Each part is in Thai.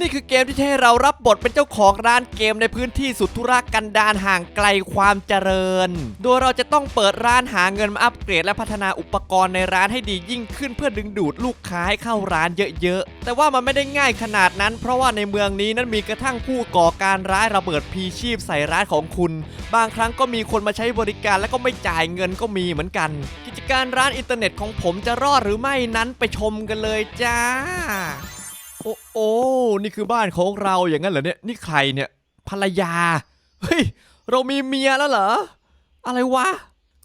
นี่คือเกมที่ให้เรารับบทเป็นเจ้าของร้านเกมในพื้นที่สุดทุรกันดารห่างไกลความเจริญ โดยเราจะต้องเปิดร้านหาเงินมาอัปเกรดและพัฒนาอุปกรณ์ในร้านให้ดียิ่งขึ้นเพื่อดึงดูดลูกค้าให้เข้าร้านเยอะๆ แต่ว่ามันไม่ได้ง่ายขนาดนั้น เพราะว่าในเมืองนี้นั้นมีกระทั่งผู้ก่อการร้ายระเบิดพีชีพใส่ร้านของคุณ บางครั้งก็มีคนมาใช้บริการแล้วก็ไม่จ่ายเงินก็มีเหมือนกัน กิจการร้านอินเทอร์เน็ตของผมจะรอดหรือไม่นั้นไปชมกันเลยจ้า โอ้ นี่คือบ้านของเราอย่างนั้นเหรอเนี่ย นี่ใครเนี่ย ภรรยา เฮ้ย เรามีเมียแล้วเหรอ อะไรวะ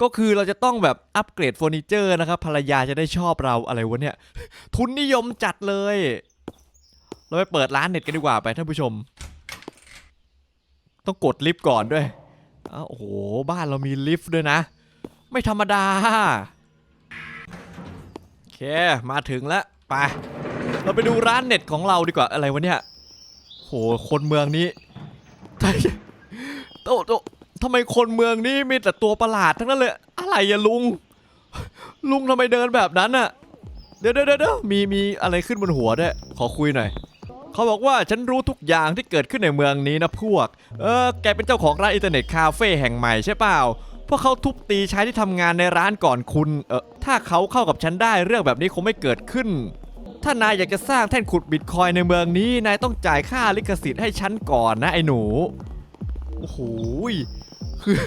ก็คือเราจะต้องแบบอัปเกรดเฟอร์นิเจอร์นะครับ ภรรยาจะได้ชอบเราอะไรวะเนี่ย ทุนนิยมจัดเลย เราไปเปิดร้านเน็ตกันดีกว่าไปท่านผู้ชม ต้องกดลิฟต์ก่อนด้วยอ้าวโอ้โห บ้านเรามีลิฟต์ด้วยนะ ไม่ธรรมดา โอเค มาถึงแล้ว ไป เราไปดูร้านเน็ตของเราดีกว่าอะไรวะเนี่ยโหคนเมืองนี้โตโตทำไมคนเมืองนี้มีแต่ตัวประหลาดทั้งนั้นเลย อะไรอะลุง ลุงทำไมเดินแบบนั้นอะเดี๋ยวเดี๋ยวเดี๋ยวมีมีอะไรขึ้นบนหัวด้วยขอคุยหน่อยเขาบอกว่าฉันรู้ทุกอย่างที่เกิดขึ้นในเมืองนี้นะพวก เออแกเป็นเจ้าของร้านอินเทอร์เน็ตคาเฟ่แห่งใหม่ใช่เปล่าพวกเขาทุบตีชายที่ทำงานในร้านก่อนคุณ เออถ้าเขาเข้ากับฉันได้เรื่องแบบนี้คงไม่เกิดขึ้น ถ้านายอยากจะสร้างแท่นขุดบิตคอยในเมืองนี้ นายต้องจ่ายค่าลิขสิทธิ์ให้ฉันก่อนนะไอ้หนู โอ้โหคือ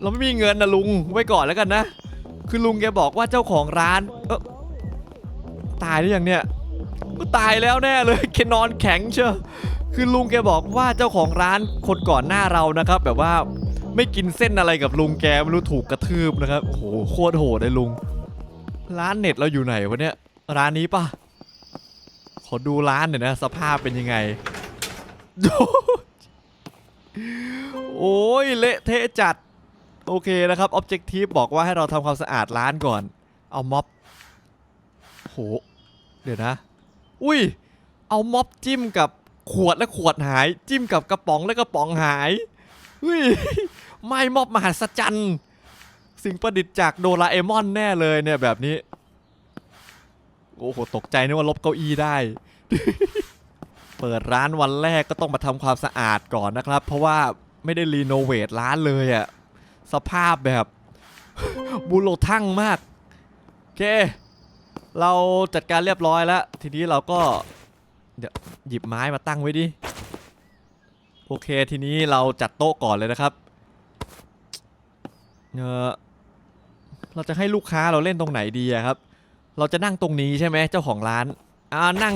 เราไม่มีเงินนะลุงไว้ก่อนแล้วกันนะ คือลุงแกบอกว่าเจ้าของร้าน เออตายหรือยังเนี่ยก็ตายแล้วแน่เลยแกนอนแข็งเชียวคือลุงแกบอกว่าเจ้าของร้านคนก่อนหน้าเรานะครับ แบบว่าไม่กินเส้นอะไรกับลุงแกไม่รู้ถูกกระทืบนะครับโอ้โหโคตรโหดเลยลุง ร้านเน็ตเราอยู่ไหนวะเนี่ย ร้านนี้ปะขอดูร้านหน่อยนะ สภาพเป็นยังไง โอ้ย เละเทะจัด โอเคนะครับ Objective บอกว่าให้เราทำความสะอาดร้านก่อน เอาม็อบโห เดี๋ยวนะ อุ้ย เอาม็อบจิ้มกับขวดและขวดหาย จิ้มกับกระป๋องและกระป๋องหายอุ้ย ไม่ม็อบมหัศจรรย์ สิ่งประดิษฐ์จากโดราเอมอนแน่เลยเนี่ยแบบนี้ โอ้โหตกใจนึกว่าลบเก้าอี้ได้ เปิดร้านวันแรกก็ต้องมาทำความสะอาดก่อนนะครับ เพราะว่าไม่ได้รีโนเวทร้านเลยอะสภาพแบบบุโรทั่งมากโอเค เราจัดการเรียบร้อยแล้ว ทีนี้เราก็เดี๋ยวหยิบไม้มาตั้งไว้ดิโอเคทีนี้เราจัดโต๊ะก่อนเลยนะครับเออเราจะให้ลูกค้าเราเล่นตรงไหนดีครับ เราจะนั่งตรงนี้ใช่ไหมเจ้าของร้านอ่านั่ง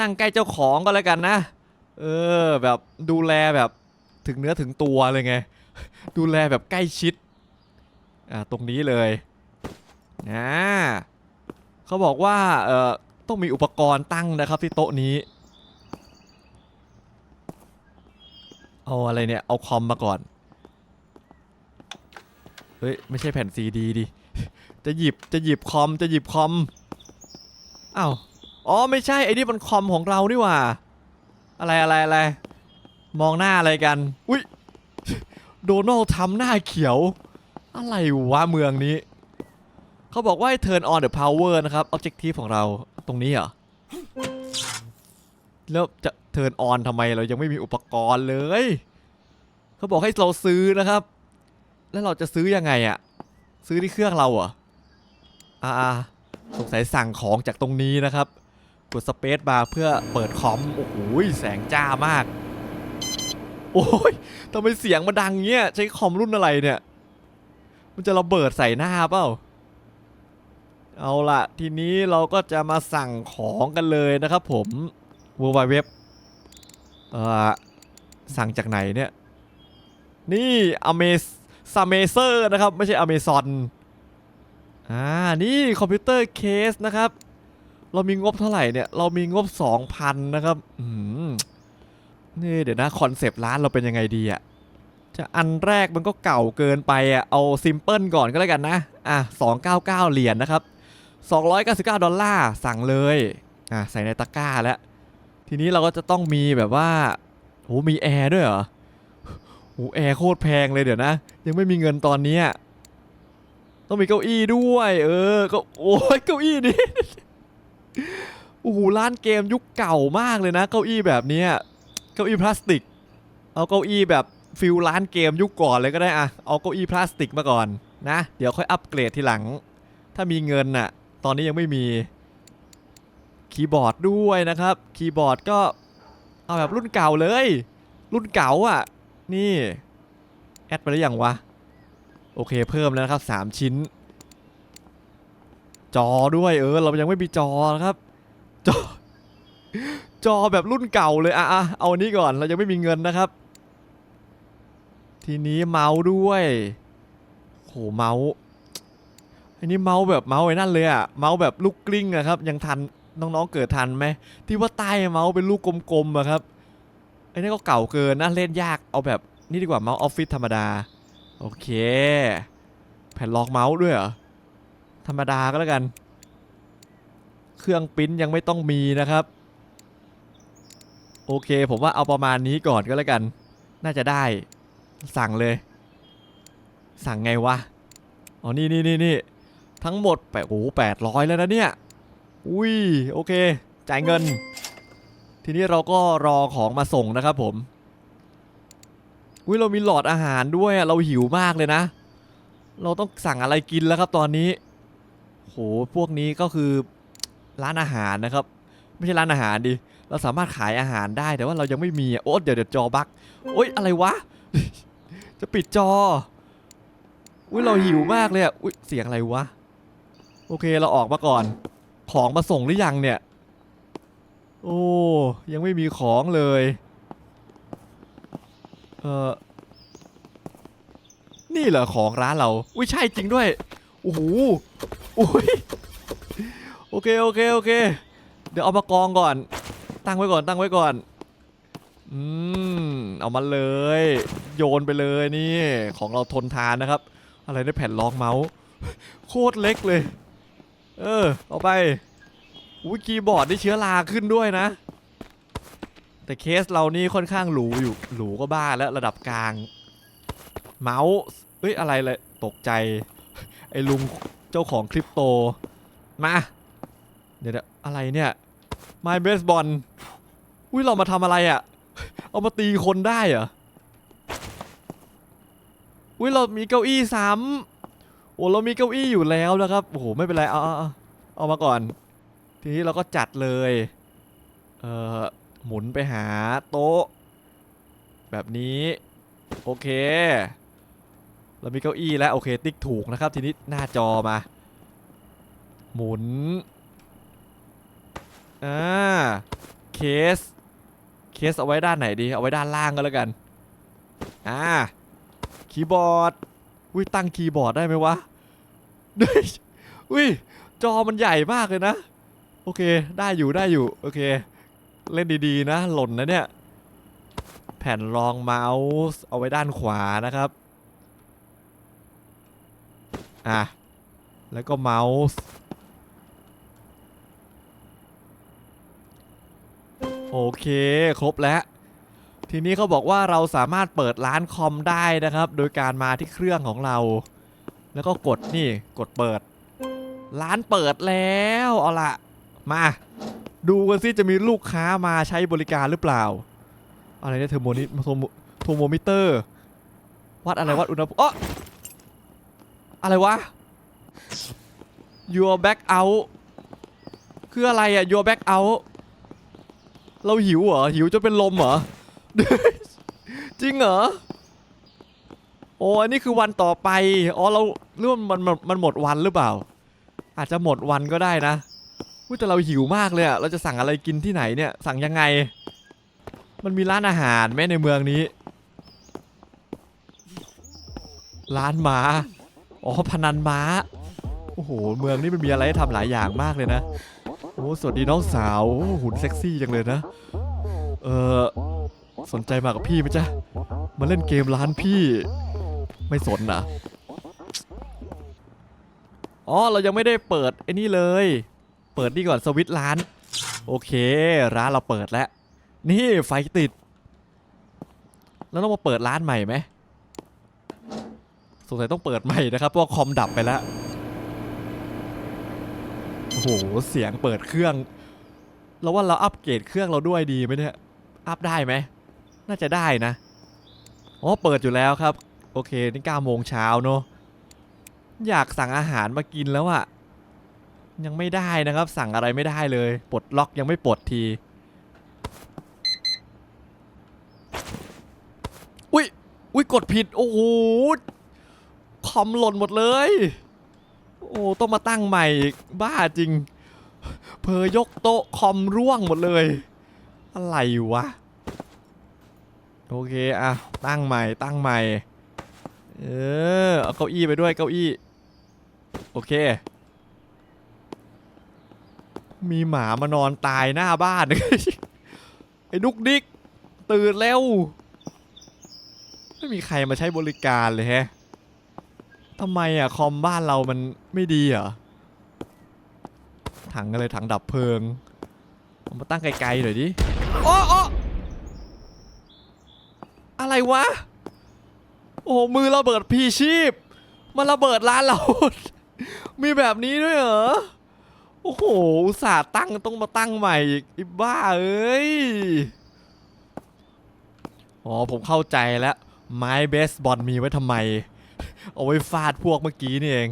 นั่งใกล้เจ้าของก็แล้วกันนะ เออแบบดูแลแบบถึงเนื้อถึงตัวเลยไง ดูแลแบบใกล้ชิดอ่าตรงนี้เลยอ่าเขาบอกว่าเอ่อต้องมีอุปกรณ์ตั้งนะครับที่โต๊ะนี้เอาอะไรเนี่ย เอาคอมมาก่อน เฮ้ย ไม่ใช่แผ่นซีดีดิ จะหยิบจะหยิบคอมจะหยิบคอมอ้าวอ๋อไม่ใช่ไอ้นี่มันคอมของเรานี่หว่า อะไรอะไรอะไรมองหน้าอะไรกัน อุ้ยโดนัลด์ทำหน้าเขียว อะไรวะเมืองนี้ เขาบอกว่าให้ turn on the power นะครับ objective ของเราตรงนี้เหรอ แล้วจะ turn on ทำไมเรายังไม่มีอุปกรณ์เลย เขาบอกให้เราซื้อนะครับ แล้วเราจะซื้อยังไงอะซื้อที่เครื่องเราเหรอ อ่าสงสัยสั่งของจากตรงนี้นะครับ กดสเปซบาร์เพื่อเปิดคอม โอ้โหแสงจ้ามาก โอ้ยทำไมเสียงมันดังเงี้ย ใช้คอมรุ่นอะไรเนี่ย มันจะระเบิดใส่หน้าเปล่า เอาละทีนี้เราก็จะมาสั่งของกันเลยนะครับผม w w w เอ่อสั่งจากไหนเนี่ย นี่อเมซซาเมเซอร์นะครับ ไม่ใช่อเมซอน อ่านี่คอมพิวเตอร์เคสนะครับ เรามีงบเท่าไหร่เนี่ย เรามีงบ 2,000 นะครับอืมนี่เดี๋ยวนะคอนเซปต์ร้านเราเป็นยังไงดีอะจะอันแรกมันก็เก่าเกินไปอะเอาซิมเพิลก่อนก็แล้วกันนะ อะ 299 เหรียญนะครับ 299 ดอลลาร์สั่งเลย อะ ใส่ในตะกร้าแล้ว ทีนี้เราก็จะต้องมีแบบว่าโหมีแอร์ด้วยเหรอโหแอร์โคตรแพงเลยเดี๋ยวนะ ยังไม่มีเงินตอนเนี้ย ต้องมีเก้าอี้ด้วย เออก็โอ้ยเก้าอี้นี้โอ้โหร้านเกมยุคเก่ามากเลยนะ เก้าอี้แบบเนี้ยเก้าอี้พลาสติก เอาเก้าอี้แบบฟิลร้านเกมยุคก่อนเลยก็ได้อะเอาเก้าอี้พลาสติกมาก่อนนะ เดี๋ยวค่อยอัปเกรดทีหลัง ถ้ามีเงินน่ะ ตอนนี้ยังไม่มีคีย์บอร์ดด้วยนะครับ คีย์บอร์ดก็เอาแบบรุ่นเก่าเลย รุ่นเก่าอะ นี่ แอดไปหรือยังวะ โอเคเพิ่มแล้วนะครับ 3 ชิ้น จอด้วยเออ เรายังไม่มีจอนะครับ จอ จอแบบรุ่นเก่าเลยอะอะเอาอันนี้ก่อนเรายังไม่มีเงินนะครับ ทีนี้เมาส์ด้วยโหเมาส์อันนี้เมาส์แบบเมาส์ไอ้นั่นเลยอะเมาส์แบบลูกกลิ้งอะครับ ยังทันน้องๆเกิดทันไหมที่ว่าใต้เมาส์เป็นลูกกลมๆอะครับไอ้นี่ก็เก่าเกินนะเล่นยากเอาแบบนี่ดีกว่าเมาส์ออฟฟิศธรรมดา โอเค แผ่นรองเมาส์ด้วยเหรอ ธรรมดาก็แล้วกัน เครื่องปริ้นยังไม่ต้องมีนะครับ โอเค ผมว่าเอาประมาณนี้ก่อนก็แล้วกัน น่าจะได้ สั่งเลย สั่งไงวะ อ๋อ นี่นี่นี่นี่ทั้งหมดแปดโอ้แปดร้อยแล้วนะเนี่ย อุ้ย โอเค จ่ายเงิน ทีนี้เราก็รอของมาส่งนะครับผม อุ้ยเรามีหลอดอาหารด้วยอะเราหิวมากเลยนะ เราต้องสั่งอะไรกินแล้วครับตอนนี้โหพวกนี้ก็คือร้านอาหารนะครับ ไม่ใช่ร้านอาหารดิเราสามารถขายอาหารได้แต่ว่าเรายังไม่มีอะโอ้เดี๋ยวเดี๋ยวจอบักโอ๊ยอะไรวะ จะปิดจออุ้ยเราหิวมากเลยอะอุ้ยเสียงอะไรวะโอเคเราออกมาก่อน ของมาส่งหรือยังเนี่ย โอ้ยังไม่มีของเลย เออนี่เหรอของร้านเราอุ้ยใช่จริงด้วยโอ้โหอุ้ยโอเคโอเคโอเค เดี๋ยวเอามากองก่อน ตั้งไว้ก่อนตั้งไว้ก่อนอืมเอามาเลย โยนไปเลยนี่ของเราทนทานนะครับ อะไรในแผ่นรองเมาส์โคตรเล็กเลย เออเอาไปอุ้ยคีย์บอร์ดนี่เชื้อราขึ้นด้วยนะ แต่เคสเรานี่ค่อนข้างหรูอยู่หรูก็บ้าแล้วระดับกลาง เมาส์เอ้ยอะไรเลยตกใจ ไอ้ลุงเจ้าของคริปโต มา เดี๋ยวอะไรเนี่ย My Baseball อุ้ยเรามาทำอะไรอะ่ะ เอามาตีคนได้เหรออุ้ยเรามีเก้าอี้ซ้ำโอ้เรามีเก้าอี้อยู่แล้วนะครับโอ้โหไม่เป็นไรเอาเอาเอาเอามาก่อน ทีนี้เราก็จัดเลย เอ่อ หมุนไปหาโต๊ะ แบบนี้ โอเค เรามีเก้าอี้แล้วโอเคติ๊กถูกนะครับ ทีนี้หน้าจอมา หมุนอ่าเคส เคสเอาไว้ด้านไหนดี เอาไว้ด้านล่างก็แล้วกัน อ่า คีย์บอร์ดอุ้ยตั้งคีย์บอร์ดได้ไหมวะเฮ้ยอุ้ยจอมันใหญ่มากเลยนะ โอเค ได้อยู่ได้อยู่ โอเค เล่นดีๆนะ หล่นนะเนี่ย แผ่นรองเมาส์เอาไว้ด้านขวานะครับ อะ แล้วก็เมาส์ โอเค ครบแล้ว ทีนี้เขาบอกว่าเราสามารถเปิดร้านคอมได้นะครับ โดยการมาที่เครื่องของเรา แล้วก็กดนี่ กดเปิด ร้านเปิดแล้ว เอาละมา ดูกันสิจะมีลูกค้ามาใช้บริการหรือเปล่า อะไรเนี่ยเทอร์โมนิโทโมโทโมมิเตอร์ วัดอะไรวัดอุณหภูมิอ๋ออะไรวะ your back out คืออะไรอะ your back out เราหิวเหรอ หิวจะเป็นลมเหรอ จริงเหรอ โอ้อันนี้คือวันต่อไป อ๋อ เราเรื่องมันมันมันหมดวันหรือเปล่า อาจจะหมดวันก็ได้นะ อุ๊ยแต่เราหิวมากเลยอะเราจะสั่งอะไรกินที่ไหนเนี่ย สั่งยังไง มันมีร้านอาหารไหมในเมืองนี้ ร้านม้า อ๋อ พนันม้า โอ้โห เมืองนี้มันมีอะไรให้ทำหลายอย่างมากเลยนะ โอ้ สวัสดีน้องสาวโอ้หุ่นเซ็กซี่จังเลยนะ เออสนใจมากับพี่ไหมจ๊ะ มาเล่นเกมร้านพี่ ไม่สนนะอ๋อ เรายังไม่ได้เปิดไอ้นี่เลย ปิดนี่ก่อนสวิตร้าน โอเค ร้านเราเปิดแล้ว นี่ไฟติด แล้วต้องมาเปิดร้านใหม่ไหมสงสัยต้องเปิดใหม่นะครับเพราะคอมดับไปแล้วโอ้โหเสียงเปิดเครื่องเราว่าเราอัปเกรดเครื่องเราด้วยดีไหมเนี่ยอัพได้ไหมน่าจะได้นะอ๋อเปิดอยู่แล้วครับ โอเคนี่9โมงเช้าเนอะอยากสั่งอาหารมากินแล้วอะ ยังไม่ได้นะครับ สั่งอะไรไม่ได้เลยปลดล็อกยังไม่ปลดทีอุ้ยอุ้ยกดผิดโอ้โหคอมหล่นหมดเลย โอ้ต้องมาตั้งใหม่อีกบ้าจริง เพอยกโต๊ะคอมร่วงหมดเลย อะไรวะโอเคอะตั้งใหม่ตั้งใหม่เออเอาเก้าอี้ไปด้วยเก้าอี้ โอเค มีหมามานอนตายหน้าบ้าน ไอ้ดุกดิก ตื่นแล้วไม่มีใครมาใช้บริการเลยแฮะทำไมอะ คอมบ้านเรามันไม่ดีเหรอ ถังอะไรถังดับเพลิงเอามาตั้งไกลๆหน่อยดิโอ้โออะไรวะ โอ้มือระเบิดพีชีพ มันระเบิดร้านเรา มีแบบนี้ด้วยเหรอ โอ้โห อุตส่าห์ตั้งต้องมาตั้งใหม่อีกอิบ้าเอ้ย อ๋อ ผมเข้าใจแล้ว ไม้เบสบอลมีไว้ทำไม เอาไว้ฟาดพวกเมื่อกี้นี่เอง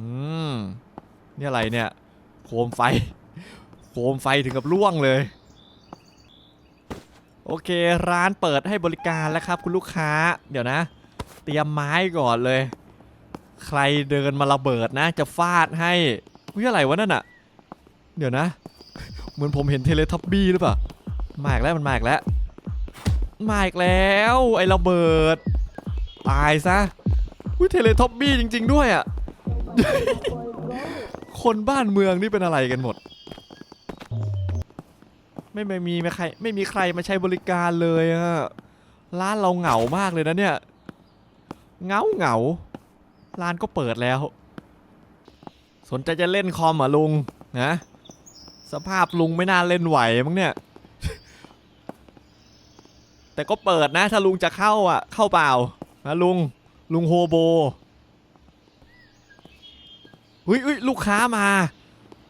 อืม นี่อะไรเนี่ย โคมไฟ โคมไฟถึงกับล่วงเลย โอเค ร้านเปิดให้บริการแล้วครับคุณลูกค้า เดี๋ยวนะ เตรียมไม้ก่อนเลย ใครเดินมาระเบิดนะ จะฟาดให้อุ้ยอะไรวะนั่นอะเดี๋ยวนะ เหมือนผมเห็นเทเลทับบี้หรือเปล่ามาอีกแล้วมันมาอีกแล้วมาอีกแล้วไอ้ระเบิด ตายซะอุ้ยเทเลทับบี้จริง ๆ ด้วยอะคนบ้านเมืองนี่เป็นอะไรกันหมด ไม่ไม่มีไม่ใครไม่มีใครมาใช้บริการเลยอะร้านเราเหงามากเลยนะเนี่ยเหงาเหงา ร้านก็เปิดแล้ว สนใจจะเล่นคอมเหรอะลุงนะสภาพลุงไม่น่าเล่นไหวมั้งเนี่ย แต่ก็เปิดนะถ้าลุงจะเข้าอะ เข้าเปล่านะลุงลุงโฮโบเฮ้ยเฮ้ยลูกค้ามา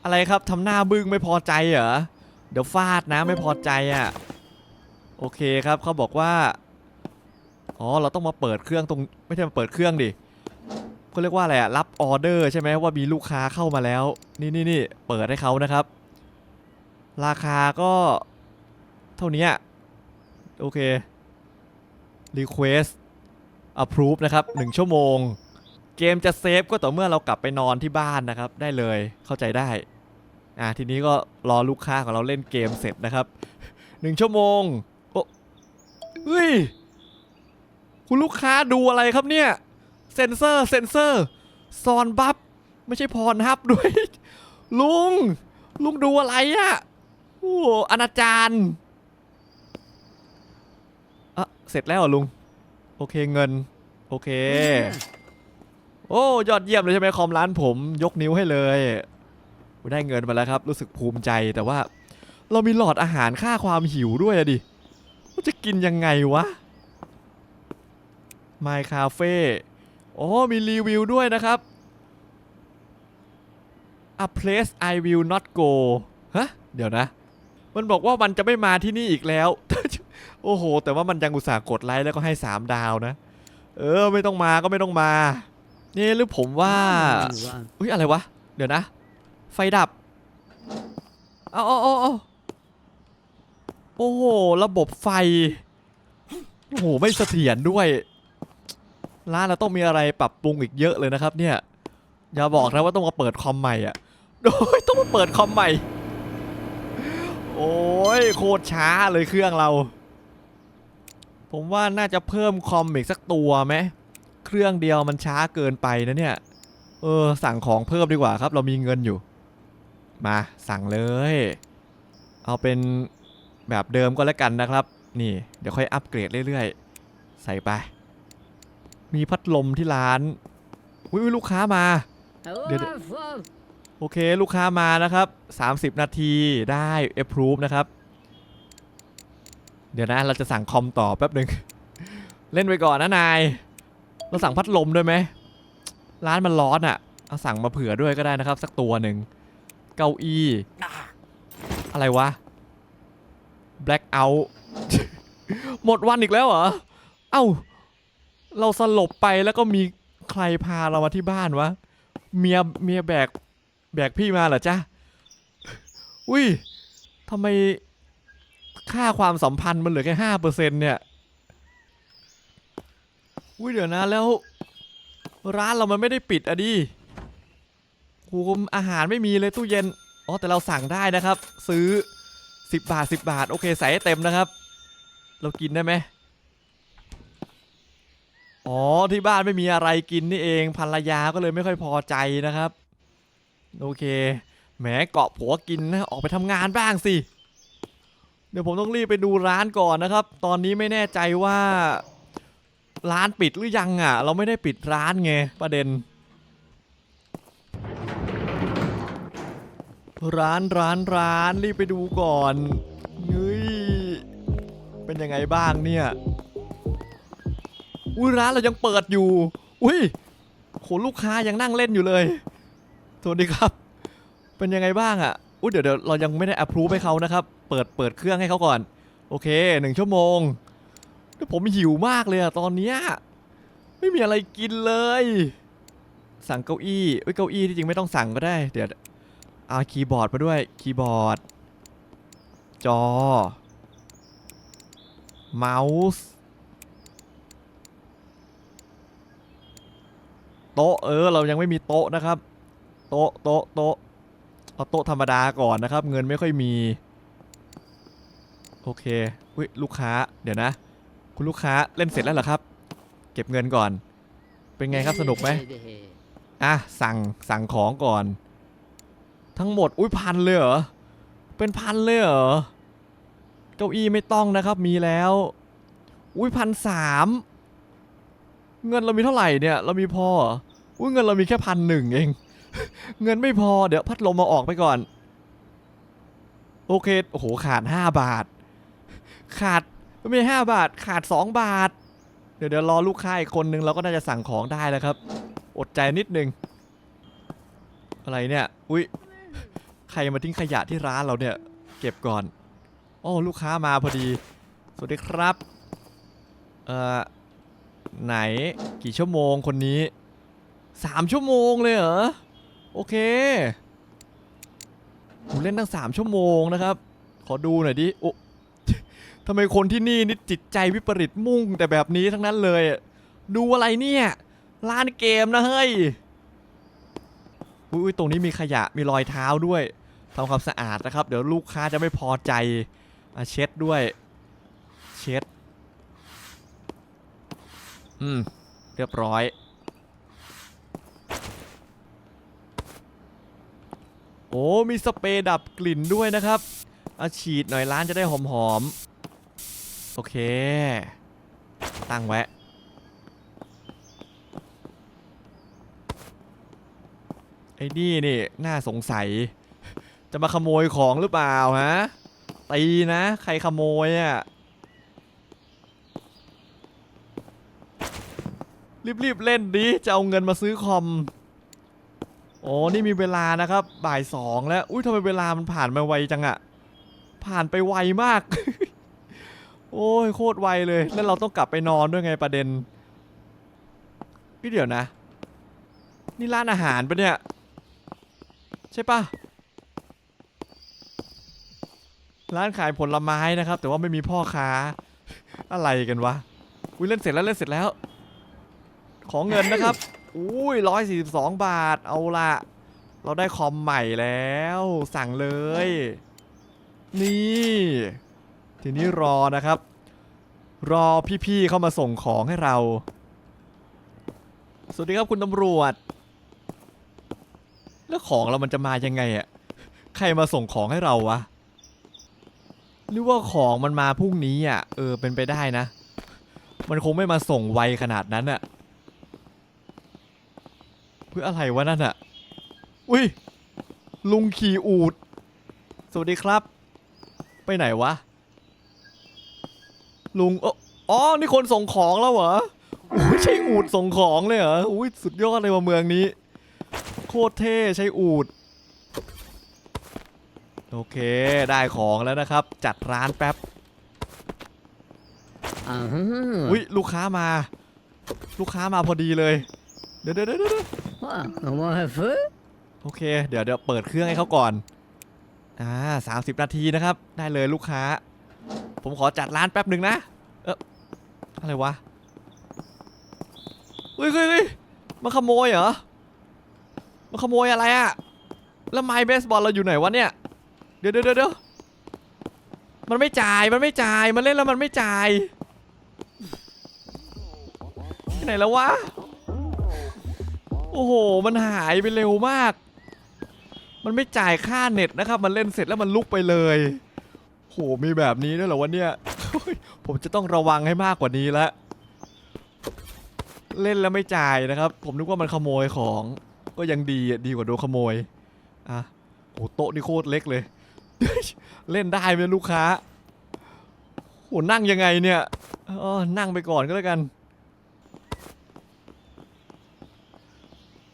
อะไรครับทำหน้าบึ้งไม่พอใจเหรอเดี๋ยวฟาดนะไม่พอใจอะโอเคครับเขาบอกว่า อ๋อ เราต้องมาเปิดเครื่องตรง ไม่ใช่มาเปิดเครื่องดิ เขาเรียกว่าอะไรอะรับออเดอร์ใช่ไหมว่ามีลูกค้าเข้ามาแล้ว นี่นี่นี่เปิดให้เขานะครับ ราคาก็เท่านี้โอเค Request Approve นะครับ 1 ชั่วโมง เกมจะเซฟก็ต่อเมื่อเรากลับไปนอนที่บ้านนะครับ ได้เลยเข้าใจได้ อ่าทีนี้ก็รอลูกค้าของเราเล่นเกมเสร็จนะครับหนึ่งชั่วโมง โอ้เฮ้ย คุณลูกค้าดูอะไรครับเนี่ย เซนเซอร์เซนเซอร์ซอนบัฟไม่ใช่พรฮับด้วย ลุง ลุงดูอะไรอะโอ้อนาจารอะเสร็จแล้วเหรอลุง โอเคเงิน โอเค โอ้ ยอดเยี่ยมเลยใช่ไหมคอมร้านผมยกนิ้วให้เลยได้เงินมาแล้วครับ รู้สึกภูมิใจแต่ว่า เรามีหลอดอาหารค่าความหิวด้วยดิว่าจะกินยังไงวะ My Cafe อ๋อมีรีวิวด้วยนะครับ A place I will not go ฮะ เดี๋ยวนะ มันบอกว่ามันจะไม่มาที่นี่อีกแล้ว โอ้โห แต่ว่ามันยังอุตส่าห์กดไลค์แล้วก็ให้ 3 ดาวนะ เออ ไม่ต้องมาก็ไม่ต้องมา นี่หรือผมว่า อุ้ยอะไรวะ เดี๋ยวนะ ไฟดับ เอาเอาเอาเอาโอ้โห ระบบไฟ โอ้โห ไม่เสถียรด้วย ร้านเราต้องมีอะไรปรับปรุงอีกเยอะเลยนะครับ เนี่ย อย่าบอกนะว่าต้องมาเปิดคอมใหม่อะโอ้ยต้องมาเปิดคอมใหม่ โอ้ยโคตรช้าเลยเครื่องเรา ผมว่าน่าจะเพิ่มคอมอีกสักตัวไหมเครื่องเดียวมันช้าเกินไปนะเนี่ย เออ สั่งของเพิ่มดีกว่าครับ เรามีเงินอยู่ มาสั่งเลย เอาเป็นแบบเดิมก็แล้วกันนะครับ นี่ เดี๋ยวค่อยอัปเกรดเรื่อยๆ ใส่ไป มีพัดลมที่ร้าน อุ้ยลูกค้ามา เดี๋ยวโอเคลูกค้ามานะครับ 30 นาทีได้ approve นะครับ เดี๋ยวนะเราจะสั่งคอมต่อแป๊บหนึ่ง เล่นไปก่อนนะนาย เราสั่งพัดลมด้วยไหม ร้านมันร้อนอะ่ะ เอาสั่งมาเผื่อด้วยก็ได้นะครับ สักตัวหนึ่ง เก้าอี้ อะไรวะ black out หมดวันอีกแล้วเหรอ เอ้า เราสลบไปแล้วก็มีใครพาเรามาที่บ้านวะ เมียเมียแบกแบกพี่มาเหรอจ๊ะอุ้ยทำไมค่าความสัมพันธ์มันเหลือแค่ห้าเปอร์เซ็นเนี่ย อุ้ยเดี๋ยวนะแล้ว ร้านเรามันไม่ได้ปิดอะดิโหอาหารไม่มีเลยตู้เย็น อ๋อแต่เราสั่งได้นะครับ ซื้อ 10 บาท 10 บาท โอเคใส่ให้เต็มนะครับ เรากินได้ไหม อ๋อที่บ้านไม่มีอะไรกินนี่เองภรรยาก็เลยไม่ค่อยพอใจนะครับ โอเคแหมเกาะผัวกินนะออกไปทำงานบ้างสิ เดี๋ยวผมต้องรีบไปดูร้านก่อนนะครับ ตอนนี้ไม่แน่ใจว่าร้านปิดหรือยังอะ เราไม่ได้ปิดร้านไงประเด็น ร้านร้านร้านรีบไปดูก่อนเฮ้ยเป็นยังไงบ้างเนี่ย อุ้ยร้านเรายังเปิดอยู่ อุ้ยโหลูกค้ายังนั่งเล่นอยู่เลยสวัสดีครับ เป็นยังไงบ้างอะอุ้ยเดี๋ยวเดี๋ยวเรายังไม่ได้ approve ให้เขานะครับ เปิดเปิดเครื่องให้เขาก่อน โอเคหนึ่งชั่วโมงเดี๋ยวผมหิวมากเลยอะตอนเนี้ยไม่มีอะไรกินเลย สั่งเก้าอี้เอ้ยเก้าอี้ที่จริงไม่ต้องสั่งก็ได้ เดี๋ยวเอาคีย์บอร์ดมาด้วยคีย์บอร์ด จอ เมาส์ โต๊ะเออ เรายังไม่มีโต๊ะนะครับ โต๊ะโต๊ะโต๊ะเอาโต๊ะธรรมดาก่อนนะครับ เงินไม่ค่อยมี โอเคอุ้ยลูกค้าเดี๋ยวนะ คุณลูกค้าเล่นเสร็จแล้วเหรอครับ เก็บเงินก่อน เป็นไงครับสนุกไหมอะสั่งสั่งของก่อน ทั้งหมดอุ้ยพันเลยเหรอเป็นพันเลยเหรอเก้าอี้ไม่ต้องนะครับมีแล้ว อุ้ยพันสาม เงินเรามีเท่าไหร่เนี่ยเรามีพอเหรออุ้ยเงินเรามีแค่พันหนึ่งเอง เงินไม่พอเดี๋ยวพัดลมมาออกไปก่อน โอเคโอ้โหขาดห้าบาท ขาดไม่ห้าบาทขาดสองบาท เดี๋ยวเดี๋ยวรอลูกค้าอีกคนนึงเราก็น่าจะสั่งของได้แล้วครับ อดใจนิดนึง อะไรเนี่ยอุ้ยใครมาทิ้งขยะที่ร้านเราเนี่ย เก็บก่อนโอ้ลูกค้ามาพอดี สวัสดีครับ เอ่อ ไหนกี่ชั่วโมงคนนี้สามชั่วโมงเลยเหรอ โอเคผมเล่นตั้งสามชั่วโมงนะครับ ขอดูหน่อยดิโอ้ทำไมคนที่นี่นี่จิตใจวิปริตมุ่งแต่แบบนี้ทั้งนั้นเลย ดูอะไรเนี่ยร้านเกมนะเฮ้ยอุ้ยตรงนี้มีขยะมีรอยเท้าด้วยทำความสะอาดนะครับ เดี๋ยวลูกค้าจะไม่พอใจอเช็ดด้วย เช็ด อืม เรียบร้อย โอ้ มีสเปรย์ดับกลิ่นด้วยนะครับอาฉีดหน่อยร้านจะได้หอมๆ โอเค ตั้งไว้ ไอ้นี่นี่ น่าสงสัย จะมาขโมยของหรือเปล่าฮะตีนะ ใครขโมยอะ่ะ รีบๆเล่นดิจะเอาเงินมาซื้อคอมโอ้นี่มีเวลานะครับ บ่ายสองแล้ว อุ้ยทำไมเวลามันผ่านมาไวจังอะผ่านไปไวมาก โอ้ยโคตรไวเลย แล้วเราต้องกลับไปนอนด้วยไงประเด็น พี่เดี๋ยวนะ นี่ร้านอาหารปะเนี่ย ใช่ปะร้านขายผลไม้นะครับ แต่ว่าไม่มีพ่อค้า อะไรกันวะอุ้ยเล่นเสร็จแล้วเล่นเสร็จแล้ว ของเงินนะครับอุ้ยร้อยสี่สิบสองบาทเอาละเราได้คอมใหม่แล้ว สั่งเลย นี่ ทีนี้รอนะครับ รอพี่ๆเข้ามาส่งของให้เรา สวัสดีครับคุณตำรวจ แล้วของเรามันจะมายังไงอะใครมาส่งของให้เราวะหรือว่าของมันมาพรุ่งนี้อะ เออเป็นไปได้นะ มันคงไม่มาส่งไวขนาดนั้นอะ พื่ออะไรวะนั่นอะอุ้ย ลุงขี่อูด สวัสดีครับ ไปไหนวะ ลุงเอออ๋อ นี่คนส่งของแล้วเหรอโอ้ยใช่อูดส่งของเลยเหรอ อุ้ยสุดยอดเลยว่ะเมืองนี้ โคตรเท่ใช้อูดโอโอเค ได้ของแล้วนะครับ จัดร้านแป๊บอ่าฮะอุ้ยลูกค้ามา ลูกค้ามาพอดีเลย เดี๋ยวเดี๋ยวเดี๋ยวเดี๋ยวว้าโมเฮฟโอเค เดี๋ยวเดี๋ยวเปิดเครื่องให้เขาก่อน อ่าสามสิบนาทีนะครับ ได้เลยลูกค้า ผมขอจัดร้านแป๊บหนึ่งนะ เอออะไรวะเฮ้ยเฮ้ยเฮ้ยมาขโมยเหรอมาขโมยอะไรอะแล้วไม้เบสบอลเราอยู่ไหนวะเนี่ย เดี๋ยวเดี๋ยวเดี๋ยวเดี๋ยวมันไม่จ่าย มันไม่จ่าย มันเล่นแล้วมันไม่จ่ายที่ไหนแล้ววะ โอ้โห มันหายไปเร็วมาก มันไม่จ่ายค่าเน็ตนะครับ มันเล่นเสร็จแล้วมันลุกไปเลยโหมีแบบนี้ด้วยเหรอวะเนี่ย ผมจะต้องระวังให้มากกว่านี้ละเล่นแล้วไม่จ่ายนะครับ ผมนึกว่ามันขโมยของ ก็ยังดีอะดีกว่าโดนขโมย อะโหโต๊ะนี่โคตรเล็กเลย เล่นได้ไหมลูกค้าโหนั่งยังไงเนี่ยเออนั่งไปก่อนก็แล้วกัน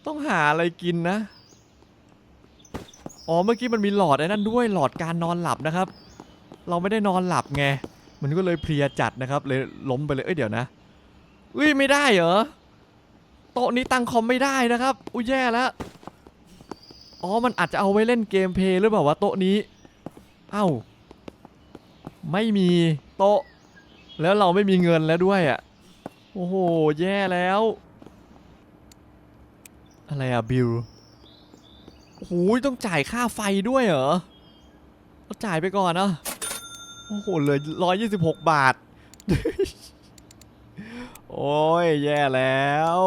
ต้องหาอะไรกินนะ อ๋อเมื่อกี้มันมีหลอดไอ้นั่นด้วยหลอดการนอนหลับนะครับ เราไม่ได้นอนหลับไง มันก็เลยเพลียจัดนะครับเลยล้มไปเลยเอ้ยเดี๋ยวนะอุ้ยไม่ได้เหรอโต๊ะนี้ตั้งคอมไม่ได้นะครับ อุ้ยแย่แล้ว อ๋อมันอาจจะเอาไว้เล่นเกมเพลย์หรือเปล่าวะโต๊ะนี้ เอ้า ไม่มีโต๊ะ แล้วเราไม่มีเงินแล้วด้วยอะ่ะ โอ้โห แย่แล้ว อะไรอะบิลโอ้โหต้องจ่ายค่าไฟด้วยเหรอเราจ่ายไปก่อนเนาะโอ้โหเหลยร้อยยี่สิบหกบาท โอ้ย แย่แล้ว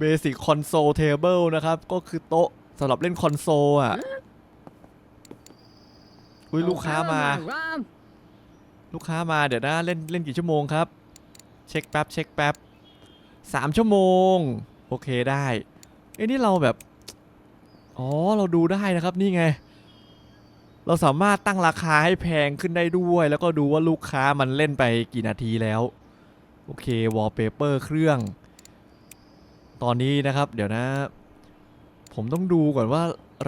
Basic Console Table นะครับ ก็คือโต๊ะสำหรับเล่นคอนโซลอะ อุ้ยลูกค้ามา ลูกค้ามาเดี๋ยวนะ เล่นเล่นกี่ชั่วโมงครับ เช็คแป๊บ เช็คแป๊บสามชั่วโมง โอเคได้เอ้นี่เราแบบ อ๋อ เราดูได้นะครับนี่ไง เราสามารถตั้งราคาให้แพงขึ้นได้ด้วย แล้วก็ดูว่าลูกค้ามันเล่นไปกี่นาทีแล้ว โอเควอลเปเปอร์เครื่อง ตอนนี้นะครับ เดี๋ยวนะ ผมต้องดูก่อนว่า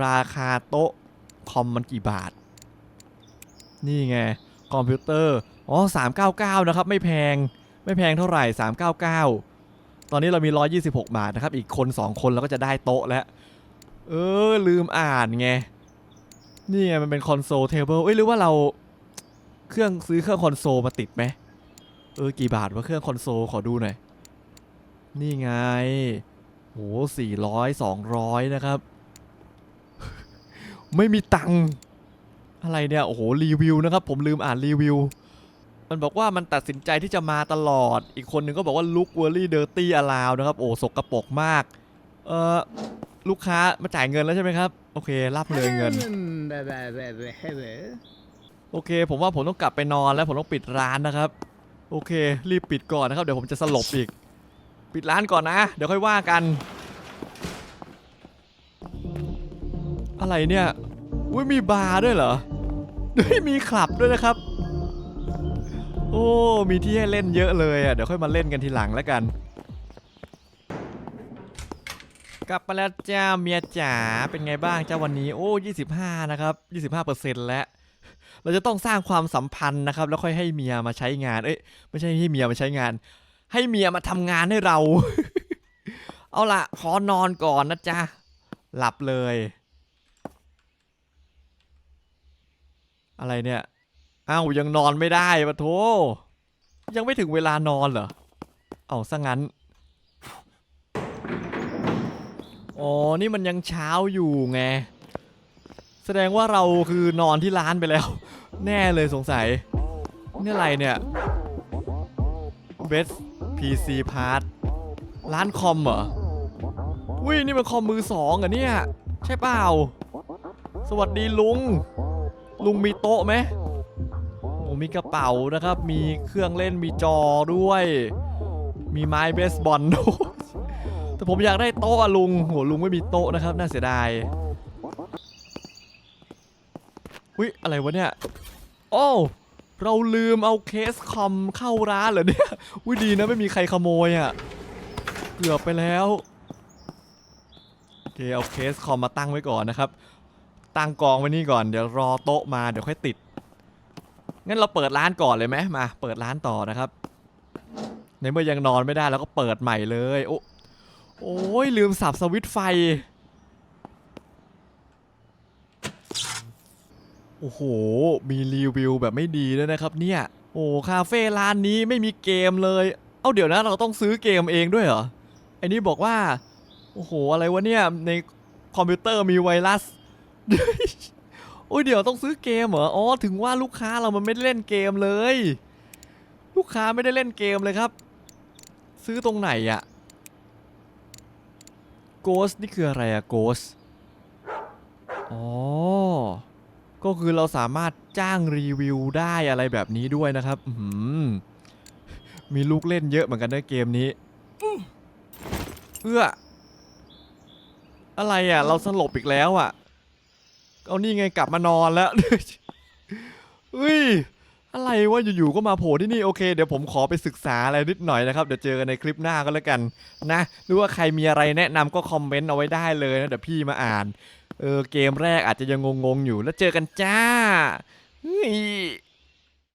ราคาโต๊ะคอมมันกี่บาท นี่ไง คอมพิวเตอร์ อ๋อ 399 นะครับ ไม่แพง ไม่แพงเท่าไหร่ 399 ตอนนี้เรามี 126 บาทนะครับ อีกคน 2 คนเราก็จะได้โต๊ะแล้ว เออ ลืมอ่านไง นี่ไงมันเป็นคอนโซลเทเบิลเอ้ยหรือว่าเราเครื่องซื้อเครื่องคอนโซลมาติดไหม เออ กี่บาทวะเครื่องคอนโซลขอดูหน่อย นี่ไงโห400 200นะครับ ไม่มีตังค์อะไรเนี่ย โอ้โห รีวิวนะครับ ผมลืมอ่านรีวิว มันบอกว่ามันตัดสินใจที่จะมาตลอด อีกคนหนึ่งก็บอกว่า look very dirty allowed นะครับ โอ้สกปรกมาก เออลูกค้ามาจ่ายเงินแล้วใช่ไหมครับ โอเครับเลยเงิน โอเค ผมว่าผมต้องกลับไปนอนแล้วผมต้องปิดร้านนะครับ โอเค รีบปิดก่อนนะครับ เดี๋ยวผมจะสลบอีก ปิดร้านก่อนนะ เดี๋ยวค่อยว่ากัน อะไรเนี่ยอุ้ยมีบาร์ด้วยเหรอเฮ้ยมีคลับด้วยนะครับ โอ้ มีที่ให้เล่นเยอะเลยอะ เดี๋ยวค่อยมาเล่นกันทีหลังแล้วกัน กลับมาแล้วจ้าเมียจ๋า เป็นไงบ้างจ้าวันนี้ โอ้25 นะครับ 25%แล้ว เราจะต้องสร้างความสัมพันธ์นะครับ แล้วค่อยให้เมียมาใช้งาน เอ้ย ไม่ใช่ให้เมียมาใช้งาน ให้เมียมาทำงานให้เรา เอาล่ะ ขอนอนก่อนนะจ๊ะ หลับเลย อะไรเนี่ย อ้าวยังนอนไม่ได้ปะโถยังไม่ถึงเวลานอนเหรอ เอาซะงั้น อ๋อ นี่มันยังเช้าอยู่ไง แสดงว่าเราคือนอนที่ร้านไปแล้ว แน่เลยสงสัย นี่อะไรเนี่ย Best PC Part ร้านคอมเหรอวินี่มันคอมมือสองเหรอเนี่ย ใช่เปล่า สวัสดีลุง ลุงมีโต๊ะไหม มีกระเป๋านะครับ มีเครื่องเล่นมีจอด้วย มีไม้เบสบอลด้วยแต่ผมอยากได้โต๊ะอะลุงโหลุงไม่มีโต๊ะนะครับ น่าเสียดายอุ้ยอะไรวะเนี่ย โอ้เราลืมเอาเคสคอมเข้าร้านเหรอเนี่ยอุ้ยดีนะไม่มีใครขโมยอะ่ะ เกือบไปแล้วโอเคเอาเคสคอมมาตั้งไว้ก่อนนะครับ ตั้งกองไว้นี่ก่อน เดี๋ยวรอโต๊ะมาเดี๋ยวค่อยติด งั้นเราเปิดร้านก่อนเลยไหมมาเปิดร้านต่อนะครับ ในเมื่อยังนอนไม่ได้เราก็เปิดใหม่เลย โอ้โอ้ยลืมสับสวิตไฟ โอ้โห มีรีวิวแบบไม่ดีด้วยนะครับเนี่ย โอ้คาเฟ่ร้านนี้ไม่มีเกมเลย เอ้าเดี๋ยวนะเราต้องซื้อเกมเองด้วยเหรอไอ้นี่บอกว่า โอ้โห อะไรวะเนี่ย ในคอมพิวเตอร์มีไวรัส อ้ยเดี๋ยวต้องซื้อเกมเหรอ อ๋อถึงว่าลูกค้าเรามันไม่ได้เล่นเกมเลย ลูกค้าไม่ได้เล่นเกมเลยครับ ซื้อตรงไหนอะ Ghost นี่คืออะไรอะ Ghost อ๋อ ก็คือเราสามารถจ้างรีวิวได้อะไรแบบนี้ด้วยนะครับอื้อหือมีลูกเล่นเยอะเหมือนกันนะเกมนี้เอื้ออะไรอะ เราสลบอีกแล้วอะ เอานี่ไงกลับมานอนแล้วเฮ้ยอะไรวะอยู่ๆก็มาโผล่ที่นี่โอเคเดี๋ยวผมขอไปศึกษาอะไรนิดหน่อยนะครับเดี๋ยวเจอกันในคลิปหน้าก็แล้วกันนะหรือว่าใครมีอะไรแนะนำก็คอมเมนต์เอาไว้ได้เลยนะเดี๋ยวพี่มาอ่านเออเกมแรกอาจจะยังงงๆอยู่แล้วเจอกันจ้าเฮ้ย